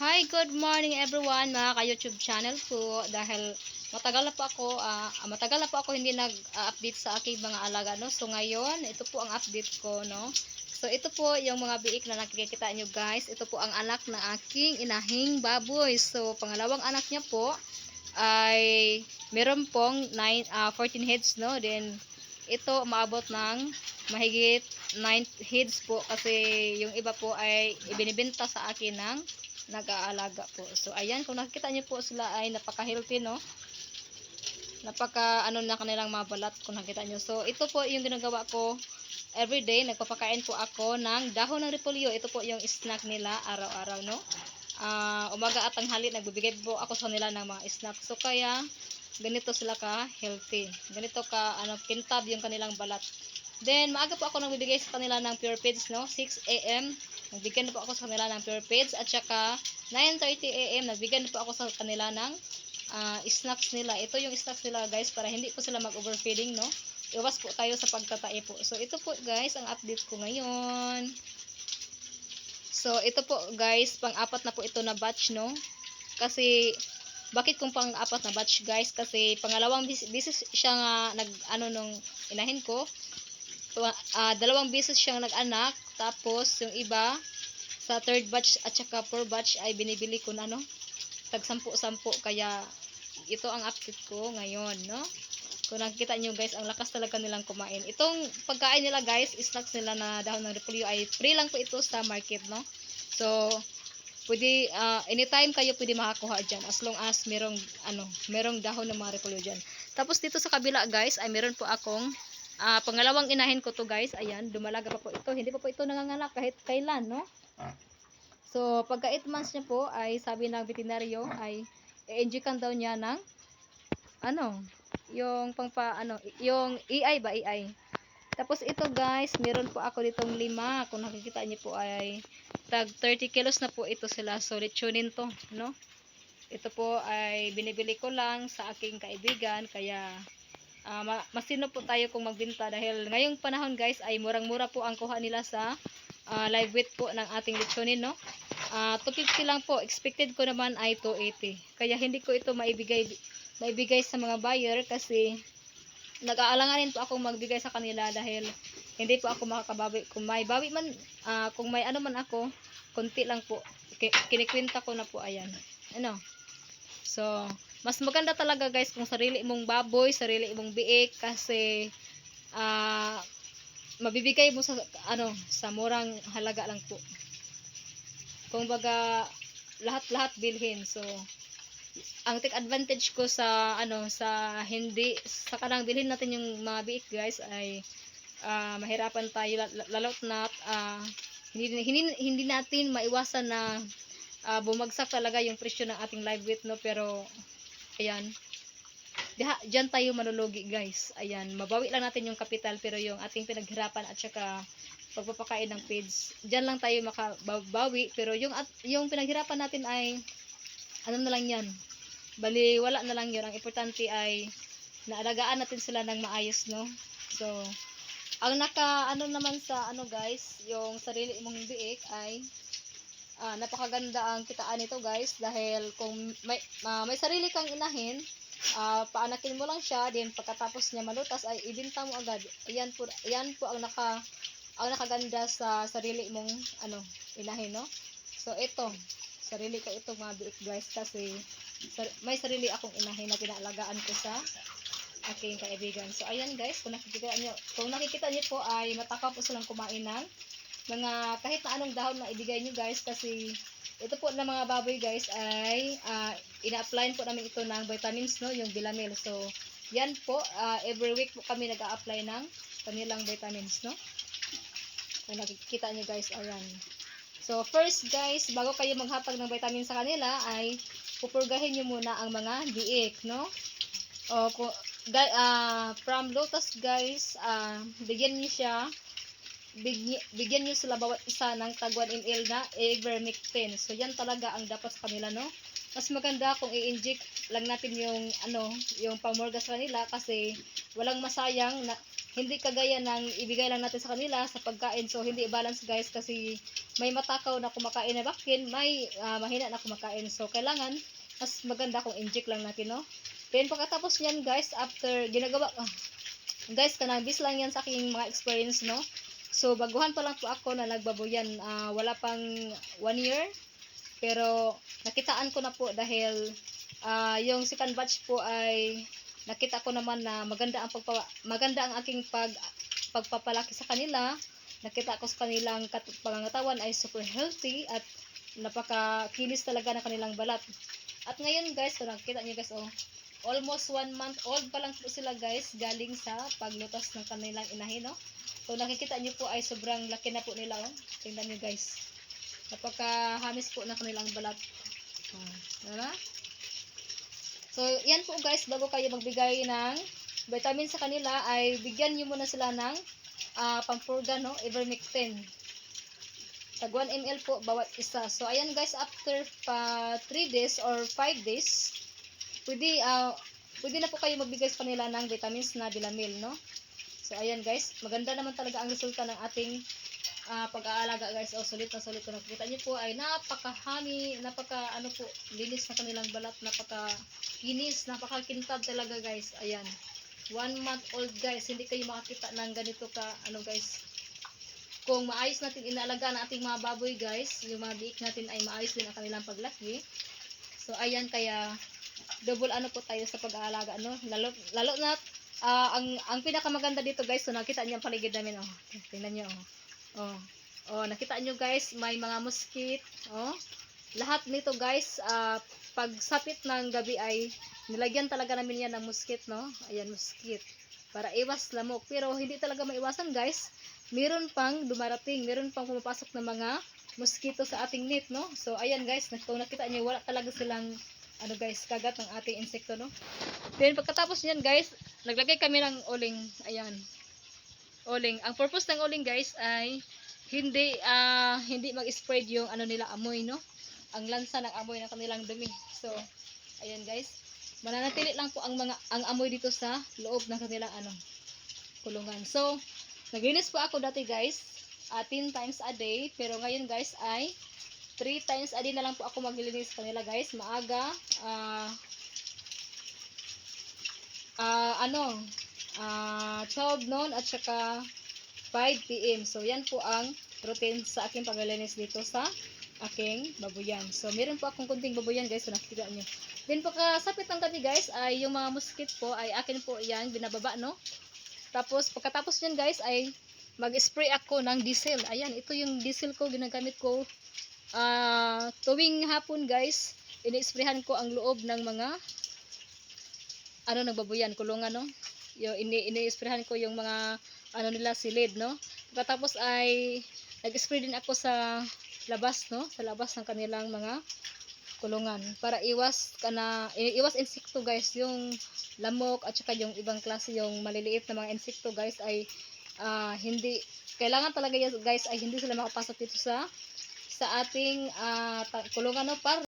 Hi, good morning everyone mga ka-YouTube channel po dahil matagal na po ako ah, matagal na po ako hindi nag-update sa aking mga alaga no. So ngayon, ito po ang update ko no. So ito po yung mga biik na nakikita nyo guys. Ito po ang anak ng aking inahing baboy. So pangalawang anak niya po ay meron pong 9 ah, 14 heads no. Then ito maabot ng mahigit 9 heads po kasi yung iba po ay ibinibenta sa akin ng nag-aalaga po. So, ayan, kung nakikita niyo po sila ay napaka-healthy, no? Napaka, ano na kanilang mga balat, kung nakita niyo. So, ito po yung ginagawa ko everyday. Nagpapakain po ako ng dahon ng repolyo. Ito po yung snack nila araw-araw, no? Ah, umaga at tanghali, nagbibigay po ako sa nila ng mga snack. So, kaya, ganito sila ka healthy. Ganito ka, ano, kintab yung kanilang balat. Then, maaga po ako nagbibigay sa kanila ng pure feeds, no? 6 a.m. Nagbigyan na po ako sa kanila ng pure feeds at saka 9.30 a.m. nagbigyan na po ako sa kanila ng ah, snacks nila. Ito yung snacks nila guys para hindi po sila mag-overfeeding no. Iwas po tayo sa pagtatae po. So ito po guys ang update ko ngayon. So ito po guys pang-apat na po ito na batch no. Kasi bakit kung pang-apat na batch guys? Kasi pangalawang bis- bisis siya nga nag ano nung inahin ko ah, dalawang beses siyang nag-anak tapos yung iba sa third batch at saka fourth batch ay binibili ko na no? Tag sampu-sampu kaya ito ang update ko ngayon no? Kung nakikita nyo guys ang lakas talaga nilang kumain. Itong pagkain nila guys snacks nila na dahon ng repolyo ay free lang po ito sa market no? So pwede ah, anytime kayo pwede makakuha dyan as long as merong ano merong dahon ng mga repolyo dyan. Tapos dito sa kabila guys ay meron po akong Ah, pangalawang inahin ko to guys. Ayan, dumalaga pa po ito. Hindi pa po ito nanganganak kahit kailan, no? So, pagka 8 months niya po, ay sabi ng veterinaryo, ay i-injectan daw niya ng, ano, yung pangpa, ano, yung EI ba, EI. Tapos ito guys, meron po ako ditong lima. Kung nakikita niyo po ay tag 30 kilos na po ito sila. So, lechonin to, no? Ito po ay binibili ko lang sa aking kaibigan, kaya Ah, ma- masino po tayo kung magbenta dahil ngayong panahon guys ay murang-mura po ang kuha nila sa ah, live weight po ng ating lechonin no. Ah, 250 lang po. Expected ko naman ay 280. Kaya hindi ko ito maibigay maibigay sa mga buyer kasi nag-aalanganin po akong magbigay sa kanila dahil hindi po ako makakabawi. Kung may bawi man, ah, kung may ano man ako, konti lang po. Ki- Kinikwenta ko na po ayan. Ano? So, mas maganda talaga guys kung sarili mong baboy, sarili mong biik kasi ah mabibigay mo sa ano sa murang halaga lang po. Kung baga lahat-lahat bilhin. So ang take advantage ko sa ano sa hindi sa kanang bilhin natin yung mga biik guys ay ah, mahirapan tayo la- lalo't na ah, hindi, hindi hindi natin maiwasan na ah, bumagsak talaga yung presyo ng ating live weight no pero ayan. Diha diyan tayo manulugi guys. Ayan mabawi lang natin yung kapital pero yung ating pinaghirapan at saka pagpapakain ng feeds diyan lang tayo makabawi pero yung at yung pinaghirapan natin ay ano na lang yan? Bali wala na lang yun. Ang importante ay naalagaan natin sila ng maayos no? So ang naka ano naman sa ano guys yung sarili mong biik ay ah, napakaganda ang kitaan nito guys dahil kung may, ah, may sarili kang inahin ah, paanakin mo lang siya then pagkatapos niya malutas ay ibinta mo agad. Ayan po, ayan po ang naka ang nakaganda sa sarili mong ano inahin no? So ito sarili ko ito mga biik guys kasi sar- may sarili akong inahin na pinaalagaan ko sa aking kaibigan. So ayan guys kung nakikita niyo kung nakikita niyo po ay matakaw po silang kumain ng mga kahit na anong dahon na ibigay nyo guys kasi ito po na mga baboy guys ay uh, ina-apply po namin ito ng vitamins no yung Bilamil so yan po ah, every week po kami nag-a-apply ng kanilang vitamins no? Kung nakikita nyo guys ayan. So first guys bago kayo maghatag ng vitamin sa kanila ay pupurgahin nyo muna ang mga biik no? O guy, ah, from lotus guys ah, bigyan niyo siya bigyan, bigyan nyo sila bawat isa ng tag 1 ml na ivermectin. So, yan talaga ang dapat sa kanila, no? Mas maganda kung i-inject lang natin yung, ano, yung pamorga sa kanila kasi walang masayang na, hindi kagaya ng ibigay lang natin sa kanila sa pagkain. So, hindi balance guys kasi may matakaw na kumakain na vaccine, may ah, mahina na kumakain. So, kailangan mas maganda kung inject lang natin, no? Then, pagkatapos niyan guys, after ginagawa, ah, guys, kanabis lang yan sa aking mga experience, no? So, baguhan pa lang po ako na nagbaboyan. Ah, wala pang one year. Pero, nakitaan ko na po dahil ah, yung second batch po ay nakita ko naman na maganda ang pagpa maganda ang aking pag pagpapalaki sa kanila. Nakita ko sa kanilang pangangatawan ay super healthy at napakakinis talaga ng kanilang balat. At ngayon guys, so nakita niyo guys, oh, almost one month old pa lang po sila guys, galing sa paglutas ng kanilang inahin, no? So nakikita niyo po ay sobrang laki na po nila, oh. Tingnan niyo guys. Napakahamis po ng kanilang balat. Oh, diba? So, yan po guys, bago kayo magbigay ng vitamin sa kanila, ay bigyan nyo muna sila ng ah, pampurga, no? Ivermectin. Tag 1 ml po, bawat isa. So, ayan guys, after pa 3 days or 5 days, pwede, ah, pwede na po kayo magbigay sa kanila ng vitamins na Dilamil, no? So, ayan guys, maganda naman talaga ang resulta ng ating ah, pag-aalaga guys. Oh, sulit na sulit ko. Nakikita niyo po ay napakahami, napaka ano po, linis na kanilang balat, napaka kinis, napakakintab talaga guys. Ayan. One month old guys, hindi kayo makakita ng ganito ka, ano guys. Kung maayos natin inaalaga ng ating mga baboy guys, yung mga biik natin ay maayos din ang kanilang paglaki. So ayan kaya double ano po tayo sa pag-aalaga no. Lalo lalo na ah, ang ang pinakamaganda dito guys, so nakita niyo ang paligid namin oh. Tingnan niyo oh. Oh. Oh, nakita niyo guys, may mga mosquito, oh. Lahat nito guys, ah, pag sapit ng gabi ay nilagyan talaga namin yan ng mosquito, no? Ayan, mosquito. Para iwas lamok. Pero hindi talaga maiwasan guys. Meron pang dumarating, meron pang pumapasok ng mga mosquito sa ating net, no? So, ayan guys, nakita niyo, wala talaga silang ano guys, kagat ng ating insekto, no? Then, pagkatapos niyan guys, naglagay kami ng uling. Ayan. Uling. Ang purpose ng uling guys ay hindi ah hindi mag-spread yung ano nila amoy, no? Ang lansa ng amoy ng kanilang dumi. So, ayan guys. Mananatili lang po ang mga ang amoy dito sa loob ng kanilang ano kulungan. So, naglinis po ako dati guys, uh, 10 times a day, pero ngayon guys ay 3 times a day na lang po ako maglilinis kanila guys. Maaga, ah ah, ano, ah 12 noon at saka 5 p.m. So, yan po ang routine sa aking paglilinis dito sa aking babuyan. So, meron po akong kunting babuyan guys, so nakikita nyo. Then, pagkasapit ng gabi guys, ay yung mga mosquito po, ay akin po yan, binababa, no? Tapos, pagkatapos nyan guys, ay mag-spray ako ng diesel. Ayan, ito yung diesel ko, ginagamit ko ah tuwing hapon guys, ini-sprayhan ko ang loob ng mga ano nagbabuyan, kulungan, no? Yung ini ini-sprayhan ko yung mga ano nila silid, no? Pagkatapos ay nag-spray din ako sa labas, no? Sa labas ng kanilang mga kulungan para iwas kana iwas insekto guys yung lamok at saka yung ibang klase yung maliliit na mga insekto guys ay ah, hindi kailangan talaga guys ay hindi sila makapasok dito sa sa ating ta- kulungan no para